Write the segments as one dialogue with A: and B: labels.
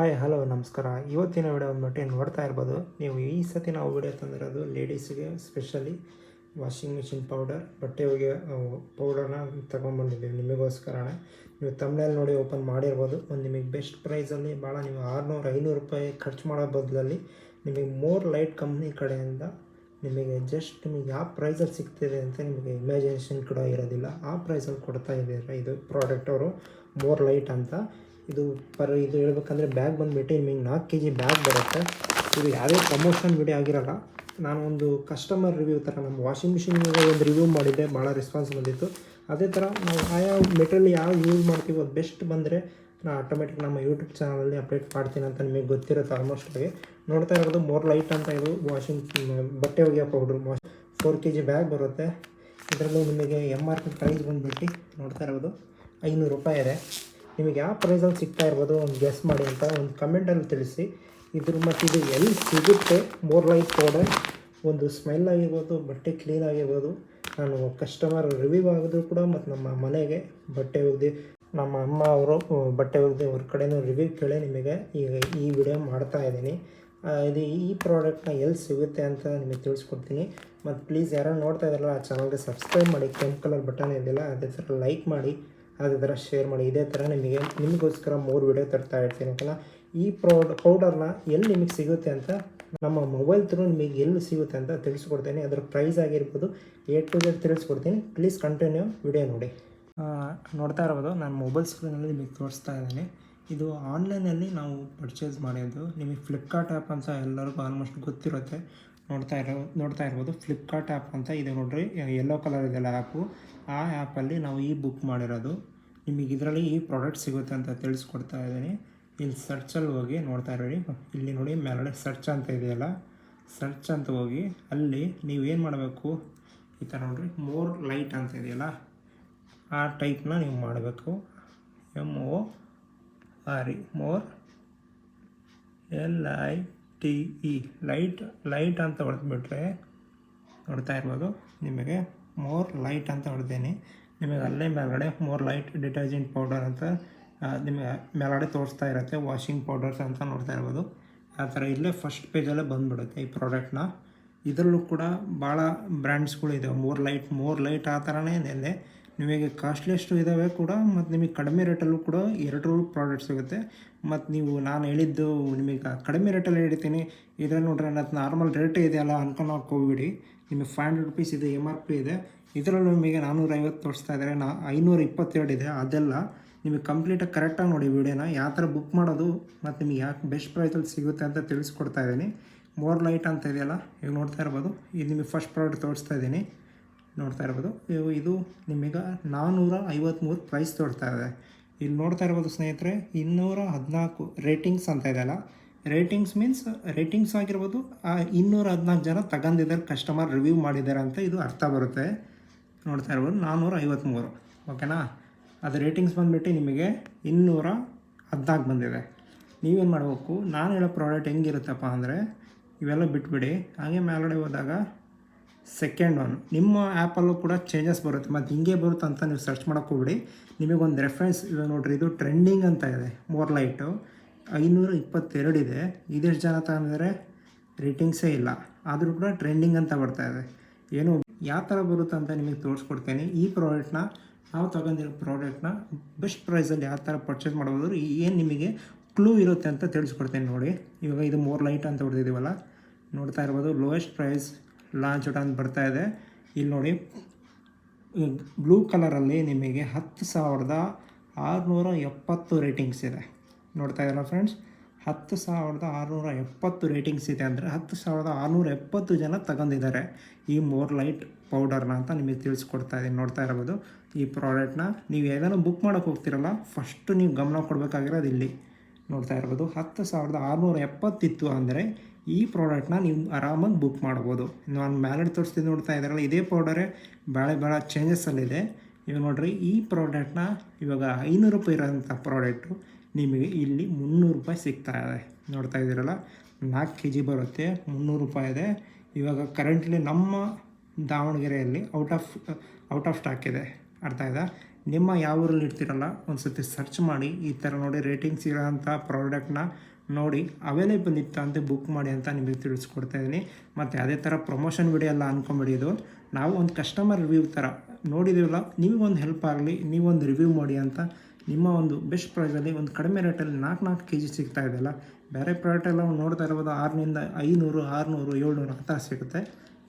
A: Hi hello ನಮಸ್ಕಾರ. ಇವತ್ತಿನ video ಬಂದ್ಬಿಟ್ಟು ನೋಡ್ತಾ ಇರ್ಬೋದು. ನೀವು ಈ ಸತಿ ನಾವು ವಿಡಿಯೋ ತಂದಿರೋದು ಲೇಡೀಸ್ಗೆ ಸ್ಪೆಷಲಿ ವಾಷಿಂಗ್ ಮಿಷಿನ್ ಪೌಡರ್ ಬಟ್ಟೆ ಒಗೆ ಪೌಡರ್ನ ತೊಗೊಂಬಂದಿದ್ದೀವಿ ನಿಮಗೋಸ್ಕರನೇ. ನೀವು ತಮ್ಮನೇಲಿ ನೋಡಿ ಓಪನ್ ಮಾಡಿರ್ಬೋದು. ಒಂದು ನಿಮಗೆ ಬೆಸ್ಟ್ ಪ್ರೈಸಲ್ಲಿ ಭಾಳ ನೀವು ಆರುನೂರು, ಐನೂರು ರೂಪಾಯಿ ಖರ್ಚು ಮಾಡೋ ಬದಲಲ್ಲಿ ನಿಮಗೆ ಮೋರ್ ಲೈಟ್ ಕಂಪ್ನಿ ಕಡೆಯಿಂದ ನಿಮಗೆ ಜಸ್ಟ್ ನಿಮಗೆ ಯಾವ ಪ್ರೈಸಲ್ಲಿ ಸಿಗ್ತಿದೆ ಅಂತ ನಿಮಗೆ ಇಮ್ಯಾಜಿನೇಷನ್ ಕೂಡ ಇರೋದಿಲ್ಲ. ಆ ಪ್ರೈಸಲ್ಲಿ ಕೊಡ್ತಾ ಇದ್ದೀರ ಇದು ಪ್ರಾಡಕ್ಟ್ ಅವರು? ಮೋರ್ ಲೈಟ್ ಅಂತ. ಇದು ಪರ್, ಇದು ಹೇಳ್ಬೇಕಂದ್ರೆ ಬ್ಯಾಗ್ ಬಂದುಬಿಟ್ಟು ನಿಮಗೆ ನಾಲ್ಕು ಕೆ ಜಿ ಬ್ಯಾಗ್ ಬರುತ್ತೆ. ಇದು ಯಾವುದೇ ಪ್ರಮೋಷನ್ ವಿಡಿಯೋ ಆಗಿರಲ್ಲ, ನಾನು ಒಂದು ಕಸ್ಟಮರ್ ರಿವ್ಯೂ ಥರ ನಮ್ಮ ವಾಷಿಂಗ್ ಮಿಷಿನ್ ಒಂದು ರಿವ್ಯೂ ಮಾಡಿದ್ದೆ ಭಾಳ ರೆಸ್ಪಾನ್ಸ್ ಬಂದಿತ್ತು. ಅದೇ ಥರ ನಾವು ಆಯಾ ಮೆಟೀರಿಯಲ್ ಯಾವ ಯೂಸ್ ಮಾಡ್ತೀವೋ ಅದು ಬೆಸ್ಟ್ ಬಂದರೆ ನಾನು ಆಟೋಮೆಟಿಕ್ ನಮ್ಮ ಯೂಟ್ಯೂಬ್ ಚಾನಲಲ್ಲಿ ಅಪ್ಡೇಟ್ ಮಾಡ್ತೀನಿ ಅಂತ ನಿಮಗೆ ಗೊತ್ತಿರುತ್ತೆ ಆಲ್ಮೋಸ್ಟ್ ಆಗಿ. ನೋಡ್ತಾ ಇರೋದು ಮೋರ್ ಲೈಟ್ ಅಂತ ಇದು ವಾಷಿಂಗ್ ಬಟ್ಟೆ ಒಗೆಯೋ powder four K G bag ಬರುತ್ತೆ. ಇದರಲ್ಲೂ ನಿಮಗೆ ಎಂ ಆರ್ ಪಿ ಪ್ರೈಸ್ ಬಂದುಬಿಟ್ಟು ನೋಡ್ತಾ ಇರೋದು ಐನೂರು ರೂಪಾಯಿ ಇದೆ. ನಿಮಗೆ ಯಾವ ಪ್ರೈಸಲ್ಲಿ ಸಿಗ್ತಾ ಇರ್ಬೋದು ಒಂದು ಗೆಸ್ ಮಾಡಿ ಅಂತ ಒಂದು ಕಮೆಂಟಲ್ಲಿ ತಿಳಿಸಿ. ಇದ್ರ ಮತ್ತು ಇದು ಎಲ್ಲಿ ಸಿಗುತ್ತೆ? ಮೋರ್ ಲೈಟ್ ಪೌಡರ್ ಒಂದು ಸ್ಮೆಲ್ ಆಗಿರ್ಬೋದು, ಬಟ್ಟೆ ಕ್ಲೀನ್ ಆಗಿರ್ಬೋದು. ನಾನು ಕಸ್ಟಮರ್ ರಿವ್ಯೂ ಆಗಿದ್ರು ಕೂಡ ಮತ್ತು ನಮ್ಮ ಮನೆಗೆ ಬಟ್ಟೆ ಒಗ್ದು, ನಮ್ಮ ಅಮ್ಮ ಅವರು ಬಟ್ಟೆ ಒಗ್ದು ಅವ್ರ ಕಡೆಯೂ ರಿವ್ಯೂ ಕೇಳಿ ನಿಮಗೆ ಈಗ ಈ ವಿಡಿಯೋ ಮಾಡ್ತಾ ಇದ್ದೀನಿ. ಇದು ಈ ಪ್ರಾಡಕ್ಟ್ನ ಎಲ್ಲಿ ಸಿಗುತ್ತೆ ಅಂತ ನಿಮಗೆ ತಿಳಿಸ್ಕೊಡ್ತೀನಿ. ಮತ್ತು ಪ್ಲೀಸ್ ಯಾರು ನೋಡ್ತಾ ಇದ್ದಾರಲ್ಲ, ಆ ಚಾನಲ್ಗೆ ಸಬ್ಸ್ಕ್ರೈಬ್ ಮಾಡಿ, ಕೆಂಪು ಕಲರ್ ಬಟನ್ ಇದೆಯಲ್ಲ ಅದೇ ಥರ ಲೈಕ್ ಮಾಡಿ. ಅದೇ ಥರ ಶೇರ್ ಮಾಡಿ. ಇದೇ ಥರ ನಿಮಗೆ, ನಿಮಗೋಸ್ಕರ ಮೂರು ವಿಡಿಯೋ ತರ್ತಾ ಇರ್ತೀನಿ ಓಕೆನಾ ಈ ಪ್ರೌಡ್ ಪೌಡರ್ನ ಎಲ್ಲಿ ನಿಮಗೆ ಸಿಗುತ್ತೆ ಅಂತ ನಮ್ಮ ಮೊಬೈಲ್ ತ್ರೂ ನಿಮಗೆ ಎಲ್ಲಿ ಸಿಗುತ್ತೆ ಅಂತ ತಿಳಿಸ್ಕೊಡ್ತೀನಿ. ಅದರ ಪ್ರೈಸ್ ಆಗಿರ್ಬೋದು ಎ ಟು ಜೆಡ್ ತಿಳಿಸ್ಕೊಡ್ತೀನಿ. ಪ್ಲೀಸ್ ಕಂಟಿನ್ಯೂ ವಿಡಿಯೋ ನೋಡಿ. ನೋಡ್ತಾ ಇರ್ಬೋದು, ನಾನು ಮೊಬೈಲ್ ಸ್ಕ್ರೀನಲ್ಲಿ ನಿಮಗೆ ತೋರಿಸ್ತಾ ಇದ್ದೀನಿ. ಇದು ಆನ್ಲೈನಲ್ಲಿ ನಾವು ಪರ್ಚೇಸ್ ಮಾಡಿದ್ದು. ನಿಮಗೆ ಫ್ಲಿಪ್ಕಾರ್ಟ್ ಆ್ಯಪ್ ಅಂತ ಎಲ್ಲರಿಗೂ ಆಲ್ಮೋಸ್ಟ್ ಗೊತ್ತಿರುತ್ತೆ. ನೋಡ್ತಾ ಇರೋ, ನೋಡ್ತಾ ಇರ್ಬೋದು. ಫ್ಲಿಪ್ಕಾರ್ಟ್ ಆ್ಯಪ್ ಅಂತ ಇದೆ ನೋಡ್ರಿ. ಎಲ್ಲೋ ಕಲರ್ ಇದೆಲ್ಲ ಆ್ಯಪು ಆ ಆ್ಯಪಲ್ಲಿ ನಾವು ಈ ಬುಕ್ ಮಾಡಿರೋದು. ನಿಮಗೆ ಇದರಲ್ಲಿ ಈ ಪ್ರಾಡಕ್ಟ್ ಸಿಗುತ್ತೆ ಅಂತ ತಿಳಿಸ್ಕೊಡ್ತಾ ಇದ್ದೀನಿ. ಇಲ್ಲಿ ಸರ್ಚಲ್ಲಿ ಹೋಗಿ ನೋಡ್ತಾ ಇರೋಡಿ ಇಲ್ಲಿ ನೋಡಿ ಮೇಲ್ಗಡೆ ಸರ್ಚ್ ಅಂತ ಇದೆಯಲ್ಲ ಸರ್ಚ್ ಅಂತ ಹೋಗಿ ಅಲ್ಲಿ ನೀವು ಏನು ಮಾಡಬೇಕು? ಈ ಥರ ನೋಡಿರಿ ಮೋರ್ ಲೈಟ್ ಅಂತ ಇದೆಯಲ್ಲ, ಆ ಟೈಪ್ನ ನೀವು ಮಾಡಬೇಕು. M O R more L I T E light light ಅಂತ ಹೊಡೆದ್ಬಿಟ್ರೆ ನೋಡ್ತಾ ಇರ್ಬೋದು. ನಿಮಗೆ ಮೋರ್ ಲೈಟ್ ಅಂತ ಹೊಡೆದೇನೆ. ನಿಮಗೆ ಅಲ್ಲೇ ಮೇಲ್ಗಡೆ ಮೋರ್ ಲೈಟ್ ಡಿಟರ್ಜೆಂಟ್ ಪೌಡರ್ ಅಂತ ನಿಮಗೆ ಮೇಲ್ಗಡೆ ತೋರಿಸ್ತಾ ಇರುತ್ತೆ ವಾಷಿಂಗ್ ಪೌಡರ್ಸ್ ಅಂತ ನೋಡ್ತಾ ಇರ್ಬೋದು. ಆ ಥರ ಇಲ್ಲೇ ಫಸ್ಟ್ ಪೇಜಲ್ಲೇ ಬಂದುಬಿಡುತ್ತೆ ಈ ಪ್ರಾಡಕ್ಟ್ನ ಇದರಲ್ಲೂ ಕೂಡ ಭಾಳ ಬ್ರ್ಯಾಂಡ್ಸ್ಗಳು ಇದಾವೆ. ಮೋರ್ ಲೈಟ್ ಮೋರ್ ಲೈಟ್ ಆ ಥರನೇ ಇದೆ. ನಿಮಗೆ ಕಾಸ್ಟ್ಲಿಯಷ್ಟು ಇದ್ದಾವೆ ಕೂಡ, ಮತ್ತು ನಿಮಗೆ ಕಡಿಮೆ ರೇಟಲ್ಲೂ ಕೂಡ ಎರಡು ಪ್ರಾಡಕ್ಟ್ ಸಿಗುತ್ತೆ. ಮತ್ತು ನೀವು, ನಾನು ಹೇಳಿದ್ದು ನಿಮಗೆ ಕಡಿಮೆ ರೇಟಲ್ಲಿ ಹೇಳ್ತೀನಿ ಇದರಲ್ಲಿ ನೋಡ್ರೆ ನಾರ್ಮಲ್ ರೇಟೇ ಇದೆಯಲ್ಲ ಅನ್ಕೊಂಡು ಹೋಗ್ಬಿಡಿ. ನಿಮಗೆ ಫೈವ್ ಹಂಡ್ರೆಡ್ ರುಪೀಸ್ ಇದೆ ಎಂ ಆರ್ ಪಿ ಇದೆ. ಇದರಲ್ಲೂ ನಿಮಗೆ ನಾನ್ನೂರೈವತ್ತು ತೋರಿಸ್ತಾ ಇದ್ದಾರೆ. ನಾ ಐನೂರ ಇಪ್ಪತ್ತೆರಡು ಇದೆ. ಅದೆಲ್ಲ ನಿಮಗೆ ಕಂಪ್ಲೀಟಾಗಿ ಕರೆಕ್ಟಾಗಿ ನೋಡಿ ವಿಡಿಯೋನ. ಯಾವ ಥರ ಬುಕ್ ಮಾಡೋದು ಮತ್ತು ನಿಮಗೆ ಯಾಕೆ ಬೆಸ್ಟ್ ಪ್ರೈಸಲ್ಲಿ ಸಿಗುತ್ತೆ ಅಂತ ತಿಳಿಸ್ಕೊಡ್ತಾ ಇದ್ದೀನಿ. ಮೋರ್ ಲೈಟ್ ಅಂತ ಇದೆಯಲ್ಲ ಈಗ ನೋಡ್ತಾ ಇರ್ಬೋದು. ಇದು ನಿಮಗೆ ಫಸ್ಟ್ ಪ್ರಾಡಕ್ಟ್ ತೋರಿಸ್ತಾ ಇದ್ದೀನಿ. ನೋಡ್ತಾ ಇರ್ಬೋದು. ಇದು ನಿಮಗೆ ನಾನ್ನೂರ ಐವತ್ತ್ಮೂರು ಪ್ರೈಸ್ ತೋರ್ತಾ ಇದೆ. ಇಲ್ಲಿ ನೋಡ್ತಾ ಇರ್ಬೋದು ಸ್ನೇಹಿತರೆ ಇನ್ನೂರ ಹದಿನಾಲ್ಕು ರೇಟಿಂಗ್ಸ್ ಅಂತ ಇದೆಯಲ್ಲ. ರೇಟಿಂಗ್ಸ್ ಮೀನ್ಸ್ ರೇಟಿಂಗ್ಸ್ ಆಗಿರ್ಬೋದು ಇನ್ನೂರ ಹದಿನಾಲ್ಕು ಜನ ತಗೊಂಡಿದ್ದಾರೆ ಕಸ್ಟಮರ್ ರಿವ್ಯೂ ಮಾಡಿದ್ದಾರೆ ಅಂತ ಇದು ಅರ್ಥ ಬರುತ್ತೆ. ನೋಡ್ತಾ ಇರ್ಬೋದು. ನಾನ್ನೂರ ಐವತ್ತ್ಮೂರು ಓಕೆನಾ? ಅದು ರೇಟಿಂಗ್ಸ್ ಬಂದುಬಿಟ್ಟು ನಿಮಗೆ ಇನ್ನೂರ ಹದಿನಾಲ್ಕು ಬಂದಿದೆ. ನೀವೇನು ಮಾಡಬೇಕು? ನಾನು ಹೇಳೋ ಪ್ರಾಡಕ್ಟ್ ಹೆಂಗಿರುತ್ತಪ್ಪ ಅಂದರೆ ಇವೆಲ್ಲ ಬಿಟ್ಬಿಡಿ. ಹಾಗೆ ಮೇಲ್ಗಡೆ ಹೋದಾಗ ಸೆಕೆಂಡ್ ಒನ್ ನಿಮ್ಮ ಆ್ಯಪಲ್ಲೂ ಕೂಡ ಚೇಂಜಸ್ ಬರುತ್ತೆ. ಮತ್ತು ಹಿಂಗೆ ಬರುತ್ತೆ ಅಂತ ನೀವು ಸರ್ಚ್ ಮಾಡೋಕ್ಕೆ ಹೋಗ್ಬಿಡಿ. ನಿಮಗೊಂದು ರೆಫರೆನ್ಸ್ ಇವಾಗ ನೋಡಿರಿ, ಇದು ಟ್ರೆಂಡಿಂಗ್ ಅಂತ ಇದೆ. ಮೋರ್ ಲೈಟು ಐನೂರ ಇಪ್ಪತ್ತೆರಡು ಇದೆ. ಇದೆಷ್ಟು ಜನ ತಗೊಂಡಿದ್ದಾರೆ ರೇಟಿಂಗ್ಸೇ ಇಲ್ಲ. ಆದರೂ ಕೂಡ ಟ್ರೆಂಡಿಂಗ್ ಅಂತ ಬರ್ತಾ ಇದೆ. ಏನು ಯಾವ ಥರ ಬರುತ್ತೆ ಅಂತ ನಿಮಗೆ ತೋರಿಸ್ಕೊಡ್ತೇನೆ. ಈ ಪ್ರಾಡಕ್ಟ್ನ ನಾವು ತಗೊಂಡಿರೋ ಪ್ರಾಡಕ್ಟ್ನ ಬೆಸ್ಟ್ ಪ್ರೈಸಲ್ಲಿ ಯಾವ ಥರ ಪರ್ಚೇಸ್ ಮಾಡ್ಬೋದು, ಏನು ನಿಮಗೆ ಕ್ಲೂ ಇರುತ್ತೆ ಅಂತ ತಿಳಿಸ್ಕೊಡ್ತೇನೆ ನೋಡಿ. ಇವಾಗ ಇದು ಮೋರ್ ಲೈಟ್ ಅಂತ ಹೊಡೆದಿದ್ದೀವಲ್ಲ ನೋಡ್ತಾ ಇರ್ಬೋದು ಲೋಯೆಸ್ಟ್ ಪ್ರೈಸ್ ಲಾಂಚ್ ಔಟ್ ಅಂತ ಬರ್ತಾ ಇದೆ. ಇಲ್ಲಿ ನೋಡಿ ಬ್ಲೂ ಕಲರಲ್ಲಿ ನಿಮಗೆ ಹತ್ತು ಸಾವಿರದ ಆರುನೂರ ಎಪ್ಪತ್ತು ರೇಟಿಂಗ್ಸ್ ಇದೆ. ನೋಡ್ತಾ ಇದ್ದೀರಾ ಫ್ರೆಂಡ್ಸ್ ಹತ್ತು ಸಾವಿರದ ಆರುನೂರ ಎಪ್ಪತ್ತು ರೇಟಿಂಗ್ಸ್ ಇದೆ ಅಂದರೆ ಹತ್ತು ಸಾವಿರದ ಆರುನೂರ ಎಪ್ಪತ್ತು ಜನ ತಗೊಂಡಿದ್ದಾರೆ. ಈ ಮೋರ್ ಲೈಟ್ ಪೌಡರ್ನ ಅಂತ ನಿಮಗೆ ತಿಳಿಸ್ಕೊಡ್ತಾ ಇದ್ದೀನಿ. ನೋಡ್ತಾ ಇರ್ಬೋದು ಈ ಪ್ರಾಡಕ್ಟ್ನ ನೀವು ಏನೋ ಬುಕ್ ಮಾಡೋಕೆ ಹೋಗ್ತಿರಲ್ಲ ಫಸ್ಟು ನೀವು ಗಮನ ಕೊಡಬೇಕಾಗಿರೋದು ಇಲ್ಲಿ. ನೋಡ್ತಾ ಇರ್ಬೋದು ಹತ್ತು ಸಾವಿರದ ಆರುನೂರ ಎಪ್ಪತ್ತಿತ್ತು ಅಂದರೆ ಈ ಪ್ರಾಡಕ್ಟ್ನ ನೀವು ಆರಾಮಾಗಿ ಬುಕ್ ಮಾಡ್ಬೋದು ನಾನು ಮ್ಯಾಲೆಡ್ ತೋರಿಸ್ತೀನಿ ನೋಡ್ತಾ ಇದ್ದಾರಲ್ಲ, ಇದೇ ಪೌಡರೇ ಭಾಳ ಭಾಳ ಚೇಂಜಸ್ಸಲ್ಲಿದೆ ಇವಾಗ ನೋಡಿರಿ, ಈ ಪ್ರಾಡಕ್ಟ್ನ ಇವಾಗ ಐನೂರು ರೂಪಾಯಿ ಇರೋಂಥ ಪ್ರಾಡಕ್ಟು ನಿಮಗೆ ಇಲ್ಲಿ ಮುನ್ನೂರು ರೂಪಾಯಿ ಸಿಗ್ತಾ ಇದೆ. ನೋಡ್ತಾ ಇದ್ದೀರಲ್ಲ? ನಾಲ್ಕು ಕೆ ಜಿ ಬರುತ್ತೆ, ಮುನ್ನೂರು ರೂಪಾಯಿ ಇದೆ. ಇವಾಗ ಕರೆಂಟ್ಲಿ ನಮ್ಮ ದಾವಣಗೆರೆಯಲ್ಲಿ out of out of stock ಇದೆ. ಅರ್ಥ ಇದೆ ನಿಮ್ಮ ಯಾವ ಊರಲ್ಲಿ ಇರ್ತೀರಲ್ಲ ಒಂದು ಸತಿ ಸರ್ಚ್ ಮಾಡಿ, ಈ ಥರ ನೋಡಿ ರೇಟಿಂಗ್ಸ್ ಇರೋಂಥ ಪ್ರಾಡಕ್ಟ್ನ ನೋಡಿ ಅವೈಲೇಬಲ್ ಇತ್ತು ಅಂತ ಬುಕ್ ಮಾಡಿ ಅಂತ ನಿಮಗೆ ತಿಳಿಸ್ಕೊಡ್ತಾ ಇದ್ದೀನಿ. ಮತ್ತು ಅದೇ ಥರ ಪ್ರಮೋಷನ್ ವಿಡಿಯೋ ಎಲ್ಲ ಅಂದ್ಕೊಂಬಿಡಿ ಇದು. ನಾವು ಒಂದು ಕಸ್ಟಮರ್ ರಿವ್ಯೂ ಥರ ನೋಡಿದ್ದೀವಲ್ಲ ನಿಮಗೊಂದು ಹೆಲ್ಪ್ ಆಗಲಿ, ನೀವೊಂದು ರಿವ್ಯೂ ಮಾಡಿ ಅಂತ ನಿಮ್ಮ ಒಂದು ಬೆಸ್ಟ್ ಪ್ರೈಸಲ್ಲಿ ಒಂದು ಕಡಿಮೆ ರೇಟಲ್ಲಿ ನಾಲ್ಕು ನಾಲ್ಕು ಕೆ ಜಿ ಸಿಗ್ತಾ ಇದೆಯಲ್ಲ ಬೇರೆ ಪ್ರಾಡಕ್ಟ್ ಎಲ್ಲ ನೋಡ್ತಾ ಇರ್ಬೋದು ಆರುನಿಂದ ಐನೂರು, ಆರುನೂರು, ಏಳ್ನೂರು ಆ ಥರ ಸಿಗುತ್ತೆ.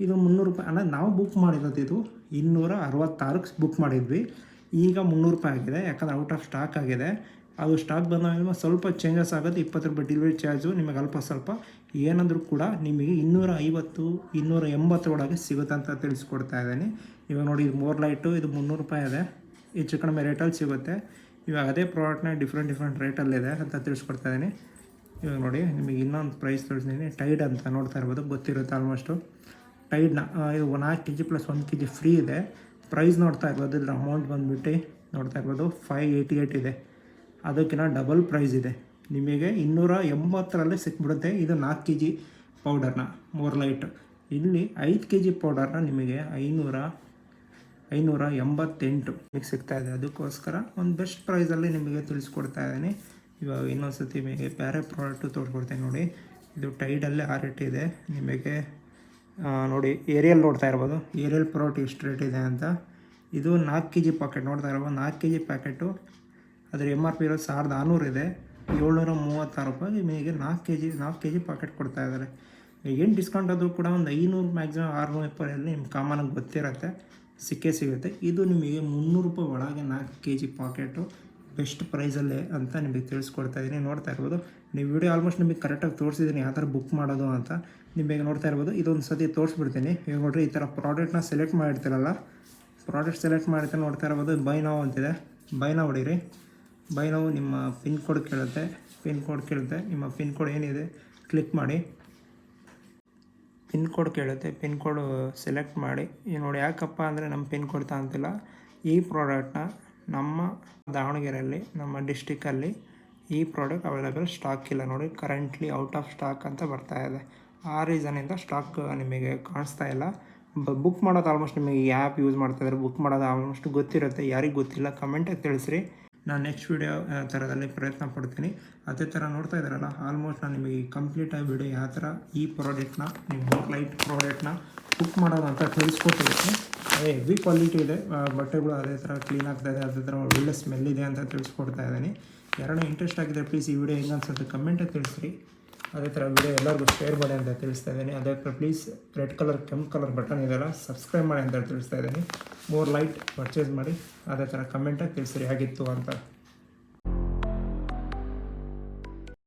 A: ಇದು ಮುನ್ನೂರು ರೂಪಾಯಿ ಅಂದರೆ ನಾವು ಬುಕ್ ಮಾಡಿರೋದು ಇದು ಇನ್ನೂರ ಅರವತ್ತಾರಕ್ಕೆ ಬುಕ್ ಮಾಡಿದ್ವಿ. ಈಗ ಮುನ್ನೂರು ರೂಪಾಯಿ ಆಗಿದೆ, ಯಾಕಂದರೆ ಔಟ್ ಆಫ್ ಸ್ಟಾಕ್ ಆಗಿದೆ. ಅದು ಸ್ಟಾಕ್ ಬಂದ ಸ್ವಲ್ಪ ಚೇಂಜಸ್ ಆಗುತ್ತೆ, ಇಪ್ಪತ್ತು ರೂಪಾಯಿ ಡೆಲಿವರಿ ಚಾರ್ಜು ನಿಮಗೆ ಅಲ್ಪ ಸ್ವಲ್ಪ ಏನಾದರೂ ಕೂಡ ನಿಮಗೆ ಇನ್ನೂರ ಐವತ್ತು, ಇನ್ನೂರ ಎಂಬತ್ತರೊಳಗೆ ಸಿಗುತ್ತೆ ಅಂತ ತಿಳಿಸ್ಕೊಡ್ತಾ ಇದ್ದೀನಿ. ಇವಾಗ ನೋಡಿ, ಇದು ಮೋರ್ ಲೈಟು ಇದು ಮುನ್ನೂರು ರೂಪಾಯಿ ಇದೆ. ಹೆಚ್ಚು ಕಡಿಮೆ ರೇಟಲ್ಲಿ ಸಿಗುತ್ತೆ. ಇವಾಗ ಅದೇ ಪ್ರಾಡಕ್ಟ್ನ ಡಿಫ್ರೆಂಟ್ ಡಿಫ್ರೆಂಟ್ ರೇಟಲ್ಲಿದೆ ಅಂತ ತಿಳಿಸ್ಕೊಡ್ತಾ ಇದ್ದೀನಿ ಇವಾಗ ನೋಡಿ, ನಿಮಗೆ ಇನ್ನೊಂದು ಪ್ರೈಸ್ ತಿಳಿಸ್ತೀನಿ. ಟೈಡ್ ಅಂತ ನೋಡ್ತಾ ಇರ್ಬೋದು, ಗೊತ್ತಿರುತ್ತೆ ಆಲ್ಮೋಸ್ಟು ಟೈಡ್ನ ಇದು ನಾಲ್ಕು ಕೆ ಜಿ ಪ್ಲಸ್ ಒಂದು ಕೆ ಜಿ ಫ್ರೀ ಇದೆ. ಪ್ರೈಸ್ ನೋಡ್ತಾ ಇರ್ಬೋದು, ಇದ್ರ ಅಮೌಂಟ್ ಬಂದುಬಿಟ್ಟು ನೋಡ್ತಾ ಇರ್ಬೋದು ಫೈವ್ ಏಯ್ಟಿ ಏಯ್ಟ್ ಇದೆ. ಅದಕ್ಕಿಂತ ಡಬಲ್ ಪ್ರೈಸ್ ಇದೆ. ನಿಮಗೆ ಇನ್ನೂರ ಎಂಬತ್ತರಲ್ಲಿ ಸಿಕ್ಬಿಡುತ್ತೆ ಇದು ನಾಲ್ಕು ಕೆ ಜಿ ಪೌಡರ್ನ ಮೋರ್ ಲೈಟ್ ಇಲ್ಲಿ ಐದು ಕೆ ಜಿ ಪೌಡರ್ನ ನಿಮಗೆ ಐನೂರ ಐನೂರ ಎಂಬತ್ತೆಂಟು ನಿಮಗೆ ಸಿಗ್ತಾ ಇದೆ. ಅದಕ್ಕೋಸ್ಕರ ಒಂದು ಬೆಸ್ಟ್ ಪ್ರೈಸಲ್ಲಿ ನಿಮಗೆ ತಿಳಿಸ್ಕೊಡ್ತಾ ಇದ್ದೀನಿ. ಇವಾಗ ಇನ್ನೊಂದು ಸತಿ ನಿಮಗೆ ಬೇರೆ ಪ್ರಾಡಕ್ಟು ತೋರಿಸ್ಕೊಡ್ತೀನಿ ನೋಡಿ. ಇದು ಟೈಡಲ್ಲೇ ಆ ರೇಟ್ ಇದೆ. ನಿಮಗೆ ನೋಡಿ ಏರಿಯಲ್ ನೋಡ್ತಾ ಇರ್ಬೋದು. ಏರಿಯಲ್ ಪ್ರಾಡಕ್ಟ್ ಎಷ್ಟು ರೇಟ್ ಇದೆ ಅಂತ. ಇದು ನಾಲ್ಕು ಕೆ ಜಿ ಪ್ಯಾಕೆಟ್ ನೋಡ್ತಾ ಇರ್ಬೋದು ನಾಲ್ಕು ಕೆ ಜಿ ಪ್ಯಾಕೆಟು ಅದರ ಎಂ ಆರ್ ಪಿ ಇರೋದು ಸಾವಿರದ ಆರುನೂರು ಇದೆ. ಏಳ್ನೂರ ಮೂವತ್ತಾರು ರೂಪಾಯಿ ನಿಮಗೆ ನಾಲ್ಕು ಕೆ ಜಿ ನಾಲ್ಕು ಕೆ ಜಿ ಪ್ಯಾಕೆಟ್ ಕೊಡ್ತಾ ಇದ್ದಾರೆ. ಏನು ಡಿಸ್ಕೌಂಟ್ ಆದರೂ ಕೂಡ ಒಂದು ಐನೂರು ಮ್ಯಾಕ್ಸಿಮಮ್ ಆರುನೂರು ರೂಪಾಯಲ್ಲಿ ನಿಮ್ಗೆ ಕಾಮನಾಗಿ ಗೊತ್ತಿರುತ್ತೆ. ಸಿಕ್ಕೇ ಸಿಗುತ್ತೆ. ಇದು ನಿಮಗೆ ಮುನ್ನೂರು ರೂಪಾಯಿ ಒಳಗೆ ನಾಲ್ಕು ಕೆ ಜಿ ಪಾಕೆಟು ಬೆಸ್ಟ್ ಪ್ರೈಸಲ್ಲೇ ಅಂತ ನಿಮಗೆ ತಿಳಿಸ್ಕೊಡ್ತಾ ಇದ್ದೀನಿ. ನೋಡ್ತಾ ಇರ್ಬೋದು. ನೀವು ವಿಡಿಯೋ ಆಲ್ಮೋಸ್ಟ್ ನಿಮಗೆ ಕರೆಕ್ಟಾಗಿ ತೋರಿಸಿದ್ದೀನಿ ಯಾವ ಥರ ಬುಕ್ ಮಾಡೋದು ಅಂತ. ನಿಮಗೆ ನೋಡ್ತಾ ಇರ್ಬೋದು. ಇದೊಂದು ಸತಿ ತೋರಿಸ್ಬಿಡ್ತೀನಿ. ಈಗ ನೋಡ್ರಿ, ಈ ಥರ ಪ್ರಾಡಕ್ಟ್ನ ಸೆಲೆಕ್ಟ್ ಮಾಡಿರ್ತೀರಲ್ಲ? ಪ್ರಾಡಕ್ಟ್ ಸೆಲೆಕ್ಟ್ ಮಾಡಿದ್ರೆ ನೋಡ್ತಾ ಇರ್ಬೋದು, ಬೈ ನಾವು ಅಂತಿದೆ. ಬೈ ನಾವು ಹೊಡೀರಿ. ಬೈ ನಾವು ನಿಮ್ಮ ಪಿನ್ ಕೋಡ್ ಕೇಳುತ್ತೆ. ಪಿನ್ ಕೋಡ್ ಕೇಳುತ್ತೆ. ನಿಮ್ಮ ಪಿನ್ ಕೋಡ್ ಏನಿದೆ, ಕ್ಲಿಕ್ ಮಾಡಿ. ಪಿನ್ ಕೋಡ್ ಕೇಳುತ್ತೆ, ಪಿನ್ ಕೋಡ್ ಸೆಲೆಕ್ಟ್ ಮಾಡಿ. ನೋಡಿ ಯಾಕಪ್ಪ ಅಂದರೆ ನಮ್ಮ ಪಿನ್ ಕೋಡ್ ತಗೊಂತಿಲ್ಲ ಈ ಪ್ರಾಡಕ್ಟ್ನ ನಮ್ಮ ದಾವಣಗೆರೆಯಲ್ಲಿ, ನಮ್ಮ ಡಿಸ್ಟಿಕಲ್ಲಿ ಈ ಪ್ರಾಡಕ್ಟ್ ಅವೈಲೇಬಲ್ ಸ್ಟಾಕ್ ಇಲ್ಲ. ನೋಡಿ ಕರೆಂಟ್ಲಿ ಔಟ್ ಆಫ್ ಸ್ಟಾಕ್ ಅಂತ ಬರ್ತಾ ಇದೆ. ಆ ರೀಸನಿಂದ ಸ್ಟಾಕ್ ನಿಮಗೆ ಕಾಣಿಸ್ತಾ ಇಲ್ಲ. ಬುಕ್ ಮಾಡೋದು ಆಲ್ಮೋಸ್ಟ್ ನಿಮಗೆ ಆ್ಯಪ್ ಯೂಸ್ ಮಾಡ್ತಾಯಿದ್ರೆ ಬುಕ್ ಮಾಡೋದು ಆಲ್ಮೋಸ್ಟ್ ಗೊತ್ತಿರುತ್ತೆ. ಯಾರಿಗೆ ಗೊತ್ತಿಲ್ಲ ಕಮೆಂಟಾಗಿ ತಿಳಿಸ್ರಿ. ನಾನು ನೆಕ್ಸ್ಟ್ ವೀಡಿಯೋ ಥರದಲ್ಲಿ ಪ್ರಯತ್ನ ಪಡ್ತೀನಿ. ಅದೇ ಥರ ನೋಡ್ತಾ ಇದ್ದಾರಲ್ಲ ಆಲ್ಮೋಸ್ಟ್ ನಾನು ನಿಮಗೆ ಕಂಪ್ಲೀಟ್ ಆಗಿ ವಿಡಿಯೋ ಯಾವ ಥರ ಈ ಪ್ರಾಡಕ್ಟ್ನ ನಿಮ್ಮ ಲೈಟ್ ಪ್ರಾಡಕ್ಟ್ನ ಕುಕ್ ಮಾಡೋದು ಅಂತ ತಿಳಿಸ್ಕೊಟ್ಟಿದ್ದೀನಿ. ಅದೇ ಹೆವಿ ಕ್ವಾಲಿಟಿ ಇದೆ ಬಟ್ಟೆಗಳು ಅದೇ ಥರ ಕ್ಲೀನ್ ಆಗ್ತಾ ಇದೆ, ಅದೇ ಥರ ಒಳ್ಳೆ ಸ್ಮೆಲ್ ಇದೆ ಅಂತ ತಿಳಿಸ್ಕೊಡ್ತಾ ಇದ್ದೀನಿ. ಯಾರನ್ನ ಇಂಟ್ರೆಸ್ಟ್ ಆಗಿದೆ ಪ್ಲೀಸ್ ಈ ವಿಡಿಯೋ ಹೆಂಗೆ ಅನ್ಸುತ್ತೆ ಕಮೆಂಟಾಗಿ ತಿಳಿಸ್ರಿ. ಅದೇ ಥರ ವಿಡಿಯೋ ಎಲ್ಲರಿಗೂ ಶೇರ್ ಮಾಡಿ ಅಂತ ತಿಳಿಸ್ತಾ ಇದ್ದೀನಿ. ಅದೇ ಥರ ಪ್ಲೀಸ್ ರೆಡ್ ಕಲರ್ ಕೆಂಪು ಕಲರ್ ಬಟನ್ ಇದೆಯಲ್ಲ ಸಬ್ಸ್ಕ್ರೈಬ್ ಮಾಡಿ ಅಂತ ತಿಳಿಸ್ತಾ ಇದ್ದೀನಿ. ಮೋರ್ ಲೈಟ್ ಪರ್ಚೇಸ್ ಮಾಡಿ, ಅದೇ ಥರ ಕಮೆಂಟಾಗಿ ತಿಳಿಸ್ರಿ. ಹೇಗಿತ್ತು ಅಂತ.